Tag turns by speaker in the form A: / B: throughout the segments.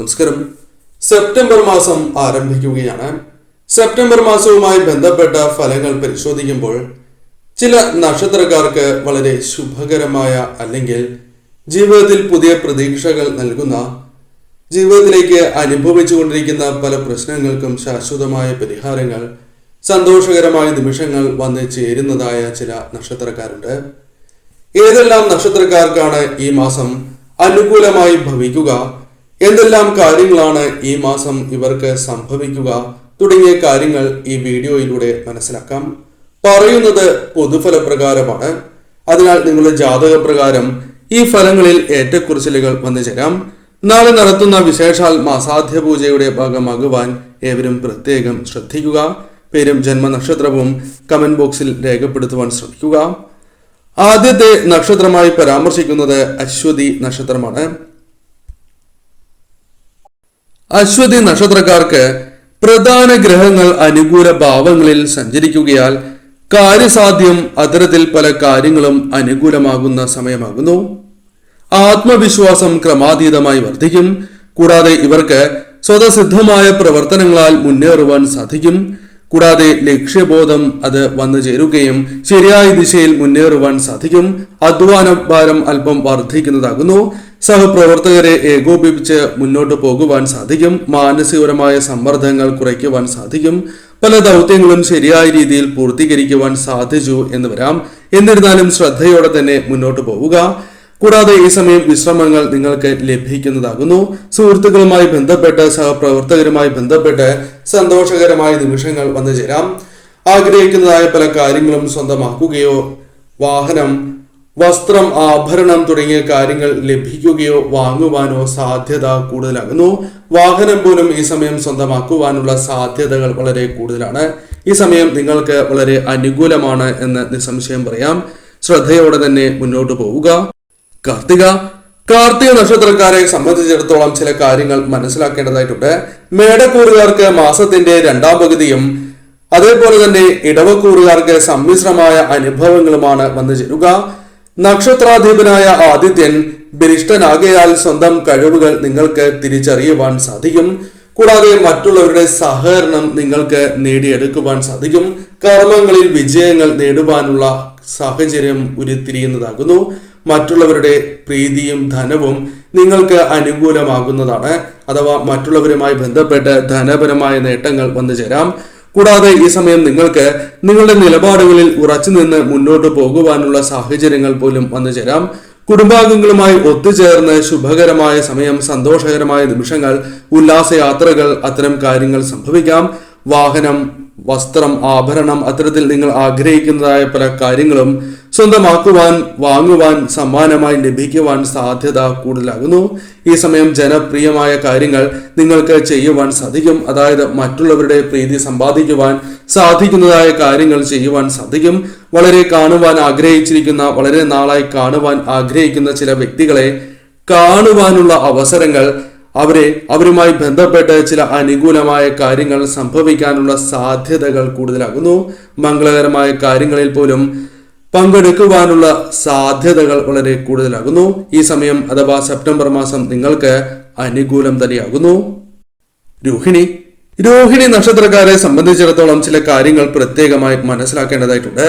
A: നമസ്കാരം. സെപ്റ്റംബർ മാസം ആരംഭിക്കുകയാണ്. സെപ്റ്റംബർ മാസവുമായി ബന്ധപ്പെട്ട ഫലങ്ങൾ പരിശോധിക്കുമ്പോൾ ചില നക്ഷത്രക്കാർക്ക് വളരെ ശുഭകരമായ അല്ലെങ്കിൽ ജീവിതത്തിൽ പുതിയ പ്രതീക്ഷകൾ നൽകുന്ന ജീവിതത്തിലേക്ക് അനുഭവിച്ചു കൊണ്ടിരിക്കുന്ന പല പ്രശ്നങ്ങൾക്കും ശാശ്വതമായ പരിഹാരങ്ങൾ സന്തോഷകരമായ നിമിഷങ്ങൾ വന്ന് ചേരുന്നതായ ചില നക്ഷത്രക്കാരുണ്ട്. ഏതെല്ലാം നക്ഷത്രക്കാർക്കാണ് ഈ മാസം അനുകൂലമായി ഭവിക്കുക? എന്തെല്ലാം കാര്യങ്ങളാണ് ഈ മാസം ഇവർക്ക് സംഭവിക്കുക തുടങ്ങിയ കാര്യങ്ങൾ ഈ വീഡിയോയിലൂടെ മനസ്സിലാക്കാം. പറയുന്നത് പൊതുഫല പ്രകാരമാണ് അതിനാൽ നിങ്ങളുടെ ജാതക പ്രകാരം ഈ ഫലങ്ങളിൽ ഏറ്റക്കുറിച്ചിലുകൾ വന്നു ചേരാം. നാളെ നടത്തുന്ന വിശേഷാൽ മാസാധ്യ പൂജയുടെ ഭാഗമാകുവാൻ ഏവരും പ്രത്യേകം ശ്രദ്ധിക്കുക. പേരും ജന്മനക്ഷത്രവും കമന്റ് ബോക്സിൽ രേഖപ്പെടുത്തുവാൻ ശ്രമിക്കുക. ആദ്യത്തെ നക്ഷത്രമായി പരാമർശിക്കുന്നത് അശ്വതി നക്ഷത്രമാണ്. അശ്വതി നക്ഷത്രക്കാർക്ക് പ്രധാന ഗ്രഹങ്ങൾ അനുകൂല ഭാവങ്ങളിൽ സഞ്ചരിക്കുകയാൽ കാര്യസാധ്യം അത്തരത്തിൽ പല കാര്യങ്ങളും അനുകൂലമാകുന്ന സമയമാകുന്നു. ആത്മവിശ്വാസം ക്രമാതീതമായി വർദ്ധിക്കും. കൂടാതെ ഇവർക്ക് സ്വതസിദ്ധമായ പ്രവർത്തനങ്ങളാൽ മുന്നേറുവാൻ സാധിക്കും. കൂടാതെ ലക്ഷ്യബോധം അത് വന്നു ചേരുകയും ശരിയായ ദിശയിൽ മുന്നേറുവാൻ സാധിക്കും. അധ്വാന ഭാരം അല്പം വർദ്ധിക്കുന്നതാകുന്നു. സഹപ്രവർത്തകരെ ഏകോപിപ്പിച്ച് മുന്നോട്ട് പോകുവാൻ സാധിക്കും. മാനസികപരമായ സമ്മർദ്ദങ്ങൾ കുറയ്ക്കുവാൻ സാധിക്കും. പല ദൗത്യങ്ങളും ശരിയായ രീതിയിൽ പൂർത്തീകരിക്കുവാൻ സാധിച്ചു എന്ന് വരാം. എന്നിരുന്നാലും ശ്രദ്ധയോടെ തന്നെ മുന്നോട്ട് പോവുക. കൂടാതെ ഈ സമയം വിശ്രമങ്ങൾ നിങ്ങൾക്ക് ലഭിക്കുന്നതാകുന്നു. സുഹൃത്തുക്കളുമായി ബന്ധപ്പെട്ട് സഹപ്രവർത്തകരുമായി ബന്ധപ്പെട്ട് സന്തോഷകരമായ നിമിഷങ്ങൾ വന്നു ചേരാം ആഗ്രഹിക്കുന്നതായ പല കാര്യങ്ങളും സ്വന്തമാക്കുകയോ വാഹനം വസ്ത്രം ആഭരണം തുടങ്ങിയ കാര്യങ്ങൾ ലഭിക്കുകയോ വാങ്ങുവാനോ സാധ്യത കൂടുതലാകുന്നു. വാഹനം പോലും ഈ സമയം സ്വന്തമാക്കുവാനുള്ള സാധ്യതകൾ വളരെ കൂടുതലാണ്. ഈ സമയം നിങ്ങൾക്ക് വളരെ അനുകൂലമാണ് എന്ന് നിസ്സംശയം പറയാം. ശ്രദ്ധയോടെ തന്നെ മുന്നോട്ട് പോവുക. കാർത്തിക. കാർത്തിക നക്ഷത്രക്കാരെ സംബന്ധിച്ചിടത്തോളം ചില കാര്യങ്ങൾ മനസ്സിലാക്കേണ്ടതായിട്ടുണ്ട്. മേടക്കൂറുകാർക്ക് മാസത്തിന്റെ രണ്ടാം പകുതിയും അതേപോലെ തന്നെ ഇടവക്കൂറുകാർക്ക് സമ്മിശ്രമായ അനുഭവങ്ങളുമാണ് വന്നു ചേരുക. നക്ഷത്രാധിപനായ ആദിത്യൻ ബലിഷ്ഠനാകയാൽ സ്വന്തം കഴിവുകൾ നിങ്ങൾക്ക് തിരിച്ചറിയുവാൻ സാധിക്കും. കൂടാതെ മറ്റുള്ളവരുടെ സഹകരണം നിങ്ങൾക്ക് നേടിയെടുക്കുവാൻ സാധിക്കും. കർമ്മങ്ങളിൽ വിജയങ്ങൾ നേടുവാനുള്ള സാഹചര്യം ഉരുത്തിരിയുന്നതാകുന്നു. മറ്റുള്ളവരുടെ പ്രീതിയും ധനവും നിങ്ങൾക്ക് അനുകൂലമാകുന്നതാണ്. അഥവാ മറ്റുള്ളവരുമായി ബന്ധപ്പെട്ട് ധനപരമായ നേട്ടങ്ങൾ വന്നു ചേരാം കൂടാതെ ഈ സമയം നിങ്ങൾക്ക് നിങ്ങളുടെ നിലപാടുകളിൽ ഉറച്ചു നിന്ന് മുന്നോട്ട് പോകുവാനുള്ള സാഹചര്യങ്ങൾ പോലും വന്നു ചേരാം. കുടുംബാംഗങ്ങളുമായി ഒത്തുചേർന്ന് ശുഭകരമായ സമയം സന്തോഷകരമായ നിമിഷങ്ങൾ ഉല്ലാസയാത്രകൾ അത്തരം കാര്യങ്ങൾ സംഭവിക്കാം. വാഹനം വസ്ത്രം ആഭരണം അത്തരത്തിൽ നിങ്ങൾ ആഗ്രഹിക്കുന്നതായ പല കാര്യങ്ങളും സ്വന്തമാക്കുവാൻ വാങ്ങുവാൻ സമ്മാനമായി ലഭിക്കുവാൻ സാധ്യത കൂടുതലാകുന്നു. ഈ സമയം ജനപ്രിയമായ കാര്യങ്ങൾ നിങ്ങൾക്ക് ചെയ്യുവാൻ സാധിക്കും. അതായത് മറ്റുള്ളവരുടെ പ്രീതി സമ്പാദിക്കുവാൻ സാധിക്കുന്നതായ കാര്യങ്ങൾ ചെയ്യുവാൻ സാധിക്കും. വളരെ കാണുവാൻ ആഗ്രഹിച്ചിരിക്കുന്ന വളരെ നാളായി കാണുവാൻ ആഗ്രഹിക്കുന്ന ചില വ്യക്തികളെ കാണുവാനുള്ള അവസരങ്ങൾ അവരെ അവരുമായി ബന്ധപ്പെട്ട് ചില അനുകൂലമായ കാര്യങ്ങൾ സംഭവിക്കാനുള്ള സാധ്യതകൾ കൂടുതലാകുന്നു. മംഗളകരമായ കാര്യങ്ങളിൽ പോലും പങ്കെടുക്കുവാനുള്ള സാധ്യതകൾ വളരെ കൂടുതലാകുന്നു. ഈ സമയം അഥവാ സെപ്റ്റംബർ മാസം നിങ്ങൾക്ക് അനുകൂലം തന്നെയാകുന്നു. രോഹിണി. രോഹിണി നക്ഷത്രക്കാരെ സംബന്ധിച്ചിടത്തോളം ചില കാര്യങ്ങൾ പ്രത്യേകമായി മനസ്സിലാക്കേണ്ടതായിട്ടുണ്ട്.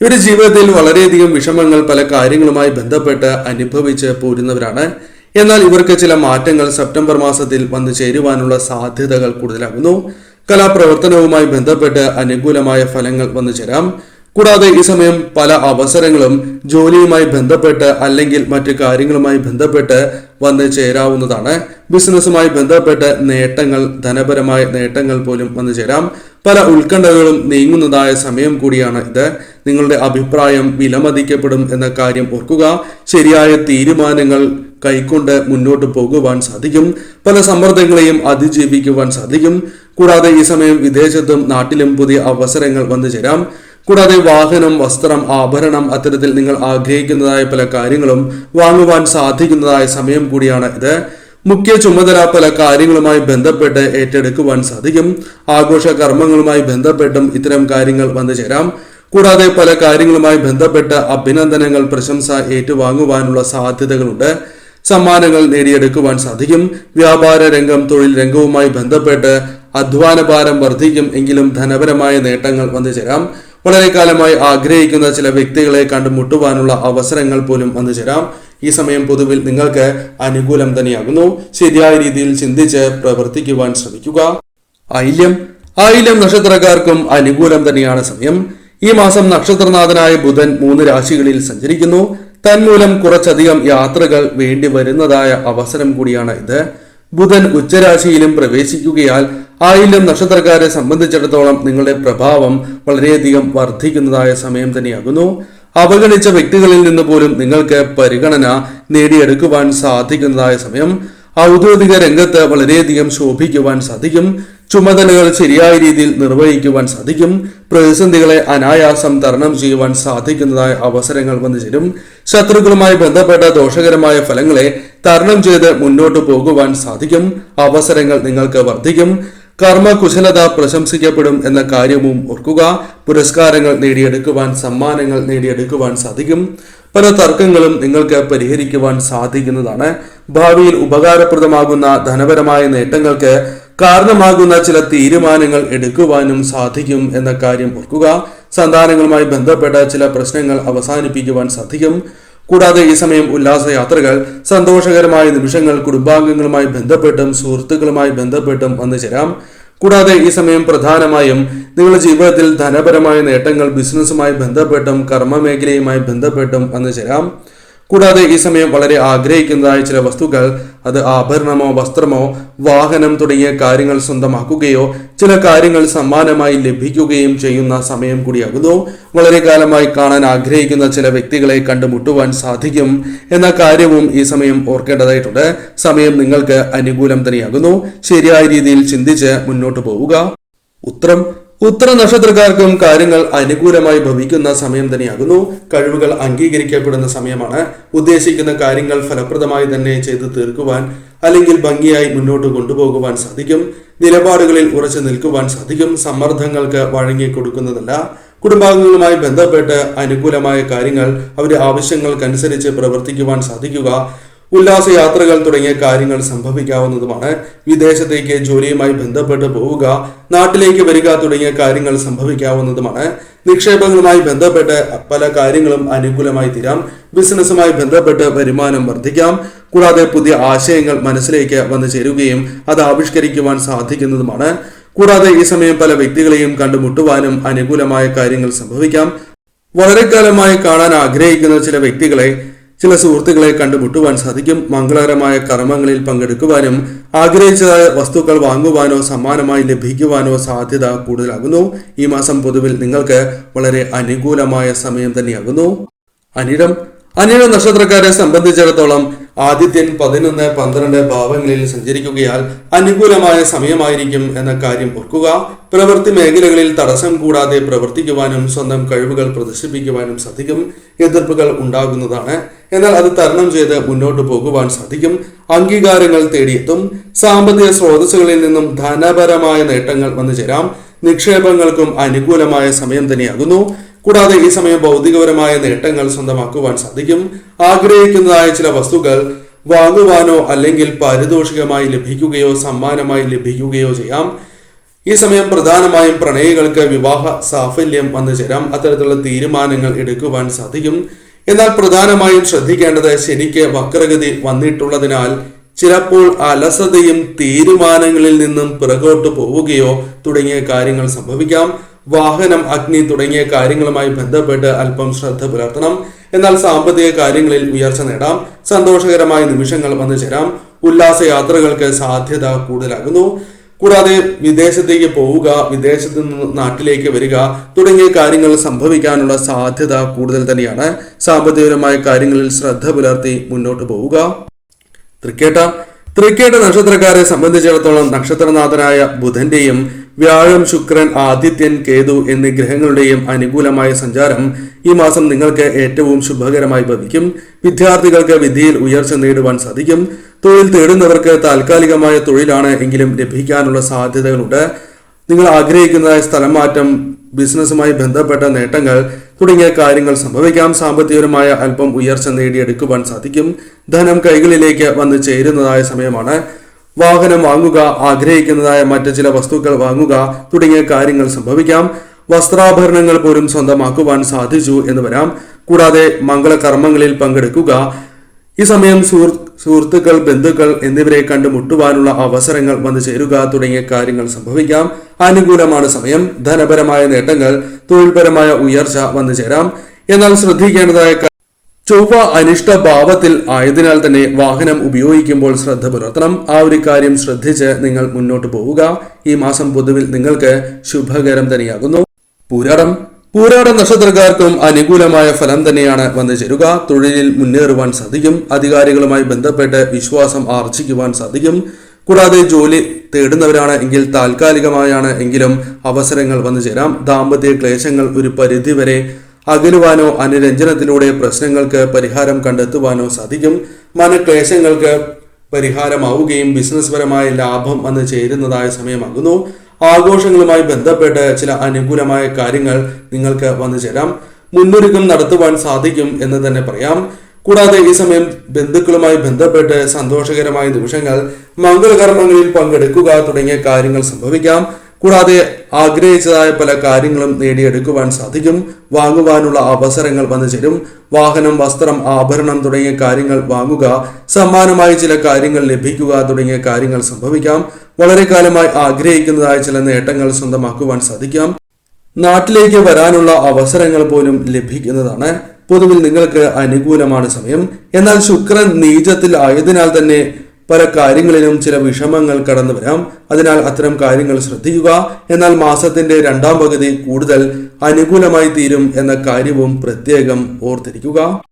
A: ഇവരുടെ ജീവിതത്തിൽ വളരെയധികം വിഷമങ്ങൾ പല കാര്യങ്ങളുമായി ബന്ധപ്പെട്ട് അനുഭവിച്ച് പോരുന്നവരാണ്. എന്നാൽ ഇവർക്ക് ചില മാറ്റങ്ങൾ സെപ്റ്റംബർ മാസത്തിൽ വന്നു ചേരുവാനുള്ള സാധ്യതകൾ കൂടുതലാകുന്നു. കലാപ്രവർത്തനവുമായി ബന്ധപ്പെട്ട് അനുകൂലമായ ഫലങ്ങൾ വന്നു ചേരാം. കൂടാതെ ഈ സമയം പല അവസരങ്ങളും ജോലിയുമായി ബന്ധപ്പെട്ട് അല്ലെങ്കിൽ മറ്റു കാര്യങ്ങളുമായി ബന്ധപ്പെട്ട് വന്നു ചേരാവുന്നതാണ്. ബിസിനസ്സുമായി ബന്ധപ്പെട്ട് നേട്ടങ്ങൾ ധനപരമായ നേട്ടങ്ങൾ പോലും വന്നു ചേരാം. പല ഉത്കണ്ഠകളും നീങ്ങുന്നതായ സമയം കൂടിയാണ് ഇത്. നിങ്ങളുടെ അഭിപ്രായം വിലമതിക്കപ്പെടും എന്ന കാര്യം ഓർക്കുക. ശരിയായ തീരുമാനങ്ങൾ കൈക്കൊണ്ട് മുന്നോട്ട് പോകുവാൻ സാധിക്കും. പല സമ്മർദ്ദങ്ങളെയും അതിജീവിക്കുവാൻ സാധിക്കും. കൂടാതെ ഈ സമയം വിദേശത്തും നാട്ടിലും പുതിയ അവസരങ്ങൾ വന്നു ചേരാം. കൂടാതെ വാഹനം വസ്ത്രം ആഭരണം അത്തരത്തിൽ നിങ്ങൾ ആഗ്രഹിക്കുന്നതായ പല കാര്യങ്ങളും വാങ്ങുവാൻ സാധിക്കുന്നതായ സമയം കൂടിയാണ് ഇത്. മുഖ്യ ചുമതല പല കാര്യങ്ങളുമായി ബന്ധപ്പെട്ട് ഏറ്റെടുക്കുവാൻ സാധിക്കും. ആഘോഷ കർമ്മങ്ങളുമായി ബന്ധപ്പെട്ടും ഇത്തരം കാര്യങ്ങൾ വന്നു ചേരാം. കൂടാതെ പല കാര്യങ്ങളുമായി ബന്ധപ്പെട്ട് അഭിനന്ദനങ്ങൾ പ്രശംസ ഏറ്റുവാങ്ങുവാനുള്ള സാധ്യതകളുണ്ട്. സമ്മാനങ്ങൾ നേടിയെടുക്കുവാൻ സാധിക്കും. വ്യാപാര രംഗം തൊഴിൽ രംഗവുമായി ബന്ധപ്പെട്ട് അധ്വാനഭാരം വർദ്ധിക്കും എങ്കിലും ധനപരമായ നേട്ടങ്ങൾ വന്നു ചേരാം. വളരെ കാലമായി ആഗ്രഹിക്കുന്ന ചില വ്യക്തികളെ കണ്ടുമുട്ടുവാനുള്ള അവസരങ്ങൾ പോലും വന്നു ചേരാം. ഈ സമയം പൊതുവിൽ നിങ്ങൾക്ക് അനുകൂലം തന്നെയാകുന്നു. ശരിയായ രീതിയിൽ ചിന്തിച്ച് പ്രവർത്തിക്കുവാൻ ശ്രമിക്കുക. ഐല്യം ഐല്യം നക്ഷത്രക്കാർക്കും അനുകൂലം തന്നെയാണ് സമയം. ഈ മാസം നക്ഷത്രനാഥനായ ബുധൻ മൂന്ന് രാശികളിൽ സഞ്ചരിക്കുന്നു. തന്മൂലം കുറച്ചധികം യാത്രകൾ വേണ്ടി വരുന്നതായ അവസരം കൂടിയാണ് ഇത്. ബുധൻ ഉച്ചരാശിയിലും പ്രവേശിക്കുകയാൽ ആയില്യം നക്ഷത്രക്കാരെ സംബന്ധിച്ചിടത്തോളം നിങ്ങളുടെ പ്രഭാവം വളരെയധികം വർദ്ധിക്കുന്നതായ സമയം തന്നെയാകുന്നു. അവഗണിച്ച വ്യക്തികളിൽ നിന്ന് പോലും നിങ്ങൾക്ക് പരിഗണന നേടിയെടുക്കുവാൻ സാധിക്കുന്നതായ സമയം. ഔദ്യോഗിക രംഗത്ത് വളരെയധികം ശോഭിക്കുവാൻ സാധിക്കും. ചുമതലകൾ ശരിയായ രീതിയിൽ നിർവഹിക്കുവാൻ സാധിക്കും. പ്രതിസന്ധികളെ അനായാസം തരണം ചെയ്യുവാൻ സാധിക്കുന്നതായ അവസരങ്ങൾ വന്നു ചേരും. ശത്രുക്കളുമായി ബന്ധപ്പെട്ട ദോഷകരമായ ഫലങ്ങളെ തരണം ചെയ്ത് മുന്നോട്ട് പോകുവാൻ സാധിക്കും. അവസരങ്ങൾ നിങ്ങൾക്ക് വർദ്ധിക്കും. കർമ്മകുശലത പ്രശംസിക്കപ്പെടും എന്ന കാര്യവും ഓർക്കുക. പുരസ്കാരങ്ങൾ നേടിയെടുക്കുവാൻ സമ്മാനങ്ങൾ നേടിയെടുക്കുവാൻ സാധിക്കും. പല തർക്കങ്ങളും നിങ്ങൾക്ക് പരിഹരിക്കുവാൻ സാധിക്കുന്നതാണ്. ഭാവിയിൽ ഉപകാരപ്രദമാകുന്ന ധനപരമായ നേട്ടങ്ങൾക്ക് കാരണമാകുന്ന ചില തീരുമാനങ്ങൾ എടുക്കുവാനും സാധിക്കും എന്ന കാര്യം ഓർക്കുക. സന്താനങ്ങളുമായി ബന്ധപ്പെട്ട ചില പ്രശ്നങ്ങൾ അവസാനിപ്പിക്കുവാൻ സാധിക്കും. കൂടാതെ ഈ സമയം ഉല്ലാസയാത്രകൾ സന്തോഷകരമായ നിമിഷങ്ങൾ കുടുംബാംഗങ്ങളുമായി ബന്ധപ്പെട്ടും സുഹൃത്തുക്കളുമായി ബന്ധപ്പെട്ടും വന്നു ചേരാം. കൂടാതെ ഈ സമയം പ്രധാനമായും നിങ്ങളുടെ ജീവിതത്തിൽ ധനപരമായ നേട്ടങ്ങൾ ബിസിനസ്സുമായി ബന്ധപ്പെട്ടും കർമ്മമേഖലയുമായി ബന്ധപ്പെട്ടും വന്നു ചേരാം. കൂടാതെ ഈ സമയം വളരെ ആഗ്രഹിക്കുന്നതായ ചില വസ്തുക്കൾ അത് ആഭരണമോ വസ്ത്രമോ വാഹനം തുടങ്ങിയ കാര്യങ്ങൾ സ്വന്തമാക്കുകയോ ചില കാര്യങ്ങൾ സമ്മാനമായി ലഭിക്കുകയും ചെയ്യുന്ന സമയം കൂടിയാകുന്നു. വളരെ കാലമായി കാണാൻ ആഗ്രഹിക്കുന്ന ചില വ്യക്തികളെ കണ്ടുമുട്ടുവാൻ സാധിക്കും എന്ന കാര്യവും ഈ സമയം ഓർക്കേണ്ടതായിട്ടുണ്ട്. സമയം നിങ്ങൾക്ക് അനുകൂലം തന്നെയാകുന്നു. ശരിയായ രീതിയിൽ ചിന്തിച്ച് മുന്നോട്ട് പോവുക. ഉത്രം ഉത്തര നക്ഷത്രക്കാർക്കും കാര്യങ്ങൾ അനുകൂലമായി ഭവിക്കുന്ന സമയം തന്നെയാകുന്നു. കഴിവുകൾ അംഗീകരിക്കപ്പെടുന്ന സമയമാണ്. ഉദ്ദേശിക്കുന്ന കാര്യങ്ങൾ ഫലപ്രദമായി തന്നെ ചെയ്തു തീർക്കുവാൻ അല്ലെങ്കിൽ ഭംഗിയായി മുന്നോട്ട് കൊണ്ടുപോകുവാൻ സാധിക്കും. നിലപാടുകളിൽ ഉറച്ചു നിൽക്കുവാൻ സാധിക്കും. സമ്മർദ്ദങ്ങൾക്ക് വഴങ്ങി കൊടുക്കുന്നതല്ല. കുടുംബാംഗങ്ങളുമായി ബന്ധപ്പെട്ട് അനുകൂലമായ കാര്യങ്ങൾ അവരുടെ ആവശ്യങ്ങൾക്കനുസരിച്ച് പ്രവർത്തിക്കുവാൻ സാധിക്കുക. ഉല്ലാസയാത്രകൾ തുടങ്ങിയ കാര്യങ്ങൾ സംഭവിക്കാവുന്നതുമാണ്. വിദേശത്തേക്ക് ജോലിയുമായി ബന്ധപ്പെട്ട് പോവുക നാട്ടിലേക്ക് വരിക തുടങ്ങിയ കാര്യങ്ങൾ സംഭവിക്കാവുന്നതുമാണ്. നിക്ഷേപങ്ങളുമായി ബന്ധപ്പെട്ട് പല കാര്യങ്ങളും അനുകൂലമായി തീരാം. ബിസിനസ്സുമായി ബന്ധപ്പെട്ട് വരുമാനം വർദ്ധിക്കാം. കൂടാതെ പുതിയ ആശയങ്ങൾ മനസ്സിലേക്ക് വന്നു ചേരുകയും അത് ആവിഷ്കരിക്കുവാൻ സാധിക്കുന്നതുമാണ്. കൂടാതെ ഈ സമയം പല വ്യക്തികളെയും കണ്ടുമുട്ടുവാനും അനുകൂലമായ കാര്യങ്ങൾ സംഭവിക്കാം. വളരെ കാലമായി കാണാൻ ആഗ്രഹിക്കുന്ന ചില വ്യക്തികളെ ചില സുഹൃത്തുക്കളെ കണ്ടുമുട്ടുവാൻ സാധിക്കും. മംഗളകരമായ കർമ്മങ്ങളിൽ പങ്കെടുക്കുവാനും ആഗ്രഹിച്ചതായ വസ്തുക്കൾ വാങ്ങുവാനോ സമ്മാനമായി ലഭിക്കുവാനോ സാധ്യത കൂടുതലാകുന്നു. ഈ മാസം പൊതുവിൽ നിങ്ങൾക്ക് വളരെ അനുകൂലമായ സമയം തന്നെയാകുന്നു. അനിഴം അനിഴ നക്ഷത്രക്കാരെ സംബന്ധിച്ചിടത്തോളം ആദിത്യൻ പതിനൊന്ന് പന്ത്രണ്ട് ഭാവങ്ങളിൽ സഞ്ചരിക്കുകയാൽ അനുകൂലമായ സമയമായിരിക്കും എന്ന കാര്യം ഓർക്കുക. പ്രവൃത്തി മേഖലകളിൽ തടസ്സം കൂടാതെ പ്രവർത്തിക്കുവാനും സ്വന്തം കഴിവുകൾ പ്രദർശിപ്പിക്കുവാനും സാധിക്കും. എതിർപ്പുകൾ ഉണ്ടാകുന്നതാണ്. എന്നാൽ അത് തരണം ചെയ്ത് മുന്നോട്ട് പോകുവാൻ സാധിക്കും. അംഗീകാരങ്ങൾ തേടിയെത്തും. സാമ്പത്തിക സ്രോതസ്സുകളിൽ നിന്നും ധനപരമായ നേട്ടങ്ങൾ വന്നു ചേരാം നിക്ഷേപങ്ങൾക്കും അനുകൂലമായ സമയം തന്നെയാകുന്നു. കൂടാതെ ഈ സമയം ഭൗതികപരമായ നേട്ടങ്ങൾ സ്വന്തമാക്കുവാൻ സാധിക്കും. ആഗ്രഹിക്കുന്നതായ ചില വസ്തുക്കൾ വാങ്ങുവാനോ അല്ലെങ്കിൽ പാരിതോഷികമായി ലഭിക്കുകയോ സമ്മാനമായി ലഭിക്കുകയോ ചെയ്യാം. ഈ സമയം പ്രധാനമായും പ്രണയികൾക്ക് വിവാഹ സാഫല്യം വന്നു ചേരാം. അത്തരത്തിലുള്ള തീരുമാനങ്ങൾ എടുക്കുവാൻ സാധിക്കും. എന്നാൽ പ്രധാനമായും ശ്രദ്ധിക്കേണ്ടത് ശരിക്ക് വക്രഗതി വന്നിട്ടുള്ളതിനാൽ ചിലപ്പോൾ അലസതയും തീരുമാനങ്ങളിൽ നിന്നും പിറകോട്ട് പോവുകയോ തുടങ്ങിയ കാര്യങ്ങൾ സംഭവിക്കാം. വാഹനം അഗ്നി തുടങ്ങിയ കാര്യങ്ങളുമായി ബന്ധപ്പെട്ട് അല്പം ശ്രദ്ധ പുലർത്തണം. എന്നാൽ സാമ്പത്തിക കാര്യങ്ങളിൽ ഉയർച്ച നേടാം. സന്തോഷകരമായ നിമിഷങ്ങൾ വന്നു ചേരാം. ഉല്ലാസ യാത്രകൾക്ക് സാധ്യത കൂടുതലാകുന്നു. കൂടാതെ വിദേശത്തേക്ക് പോവുക വിദേശത്ത് നിന്ന് നാട്ടിലേക്ക് വരിക തുടങ്ങിയ കാര്യങ്ങൾ സംഭവിക്കാനുള്ള സാധ്യത കൂടുതൽ തന്നെയാണ്. സാമ്പത്തികപരമായ കാര്യങ്ങളിൽ ശ്രദ്ധ പുലർത്തി മുന്നോട്ട് പോവുക. തൃക്കേട്ട തൃക്കേട്ട നക്ഷത്രക്കാരെ സംബന്ധിച്ചിടത്തോളം നക്ഷത്രനാഥനായ ബുധന്റെയും വ്യാഴം ശുക്രൻ ആദിത്യൻ കേതു എന്നീ ഗ്രഹങ്ങളുടെയും അനുകൂലമായ സഞ്ചാരം ഈ മാസം നിങ്ങൾക്ക് ഏറ്റവും ശുഭകരമായി ഭവിക്കും. വിദ്യാർത്ഥികൾക്ക് വിധിയിൽ ഉയർച്ച നേടുവാൻ സാധിക്കും. തൊഴിൽ തേടുന്നവർക്ക് താൽക്കാലികമായ തൊഴിലാണ് എങ്കിലും ലഭിക്കാനുള്ള സാധ്യതകളുണ്ട്. നിങ്ങൾ ആഗ്രഹിക്കുന്ന സ്ഥലം മാറ്റം ബിസിനസ്സുമായി ബന്ധപ്പെട്ട നേട്ടങ്ങൾ തുടങ്ങിയ കാര്യങ്ങൾ സംഭവിക്കാം. സാമ്പത്തികപരമായ അല്പം ഉയർച്ച നേടിയെടുക്കുവാൻ സാധിക്കും. ധനം കൈകളിലേക്ക് വന്നു ചേരുന്നതായ സമയമാണ്. വാഹനം വാങ്ങുക ആഗ്രഹിക്കുന്നതായ മറ്റ് ചില വസ്തുക്കൾ വാങ്ങുക തുടങ്ങിയ കാര്യങ്ങൾ സംഭവിക്കാം. വസ്ത്രാഭരണങ്ങൾ പോലും സ്വന്തമാക്കുവാൻ സാധിച്ചു എന്ന് വരാം. കൂടാതെ മംഗളകർമ്മങ്ങളിൽ പങ്കെടുക്കുക. ഈ സമയം സുഹൃ സുഹൃത്തുക്കൾ ബന്ധുക്കൾ എന്നിവരെ കണ്ടുമുട്ടുവാനുള്ള അവസരങ്ങൾ വന്നു ചേരുക തുടങ്ങിയ കാര്യങ്ങൾ സംഭവിക്കാം. അനുകൂലമാണ് സമയം. ധനപരമായ നേട്ടങ്ങൾ തൊഴിൽപരമായ ഉയർച്ച വന്നു ചേരാം. എന്നാൽ ശ്രദ്ധിക്കേണ്ടതായ ചൊവ്വ അനിഷ്ട ഭാവത്തിൽ ആയതിനാൽ തന്നെ വാഹനം ഉപയോഗിക്കുമ്പോൾ ശ്രദ്ധ പുലർത്തണം. ആ ഒരു കാര്യം ശ്രദ്ധിച്ച് നിങ്ങൾ മുന്നോട്ട് പോവുക. ഈ മാസം പൊതുവിൽ നിങ്ങൾക്ക് ശുഭകരം തന്നെയാകുന്നു. പൂരാടം. പൂരാട നക്ഷത്രക്കാർക്കും അനുകൂലമായ ഫലം തന്നെയാണ് വന്നു ചേരുക. തൊഴിലിൽ മുന്നേറുവാൻ സാധിക്കും. അധികാരികളുമായി ബന്ധപ്പെട്ട് വിശ്വാസം ആർജിക്കുവാൻ സാധിക്കും. കൂടാതെ ജോലി തേടുന്നവരാണ് എങ്കിൽ താൽക്കാലികമായാണ് എങ്കിലും അവസരങ്ങൾ വന്നു ചേരാം. ദാമ്പത്യ ക്ലേശങ്ങൾ ഒരു പരിധിവരെ അകലുവാനോ അനുരഞ്ജനത്തിലൂടെ പ്രശ്നങ്ങൾക്ക് പരിഹാരം കണ്ടെത്തുവാനോ സാധിക്കും. മനക്ലേശങ്ങൾക്ക് പരിഹാരമാവുകയും ബിസിനസ് പരമായ ലാഭം വന്ന് ചേരുന്നതായ സമയമാകുന്നു. ആഘോഷങ്ങളുമായി ബന്ധപ്പെട്ട് ചില അനുകൂലമായ കാര്യങ്ങൾ നിങ്ങൾക്ക് വന്നു ചേരാം. മുന്നൊരുക്കം നടത്തുവാൻ സാധിക്കും എന്ന് തന്നെ പറയാം. കൂടാതെ ഈ സമയം ബന്ധുക്കളുമായി ബന്ധപ്പെട്ട് സന്തോഷകരമായ നിമിഷങ്ങൾ മംഗളകർമ്മങ്ങളിൽ പങ്കെടുക്കുക തുടങ്ങിയ കാര്യങ്ങൾ സംഭവിക്കാം. കൂടാതെ ആഗ്രഹിച്ചതായ പല കാര്യങ്ങളും നേടിയെടുക്കുവാൻ സാധിക്കും. വാങ്ങുവാനുള്ള അവസരങ്ങൾ വന്നു ചേരും. വാഹനം വസ്ത്രം ആഭരണം തുടങ്ങിയ കാര്യങ്ങൾ വാങ്ങുക സമ്മാനമായി ചില കാര്യങ്ങൾ ലഭിക്കുക തുടങ്ങിയ കാര്യങ്ങൾ സംഭവിക്കാം. വളരെ കാലമായി ആഗ്രഹിക്കുന്നതായ ചില നേട്ടങ്ങൾ സ്വന്തമാക്കുവാൻ സാധിക്കാം. നാട്ടിലേക്ക് വരാനുള്ള അവസരങ്ങൾ പോലും ലഭിക്കുന്നതാണ്. പൊതുവിൽ നിങ്ങൾക്ക് അനുകൂലമാണ് സമയം. എന്നാൽ ശുക്രൻ നീചത്തിൽ ആയതിനാൽ തന്നെ പല കാര്യങ്ങളിലും ചില വിഷമങ്ങൾ കടന്നു വരാം. അതിനാൽ അത്തരം കാര്യങ്ങൾ ശ്രദ്ധിക്കുക. എന്നാൽ മാസത്തിന്റെ രണ്ടാം പകുതി കൂടുതൽ അനുകൂലമായി തീരും എന്ന കാര്യവും പ്രത്യേകം ഓർത്തിരിക്കുക.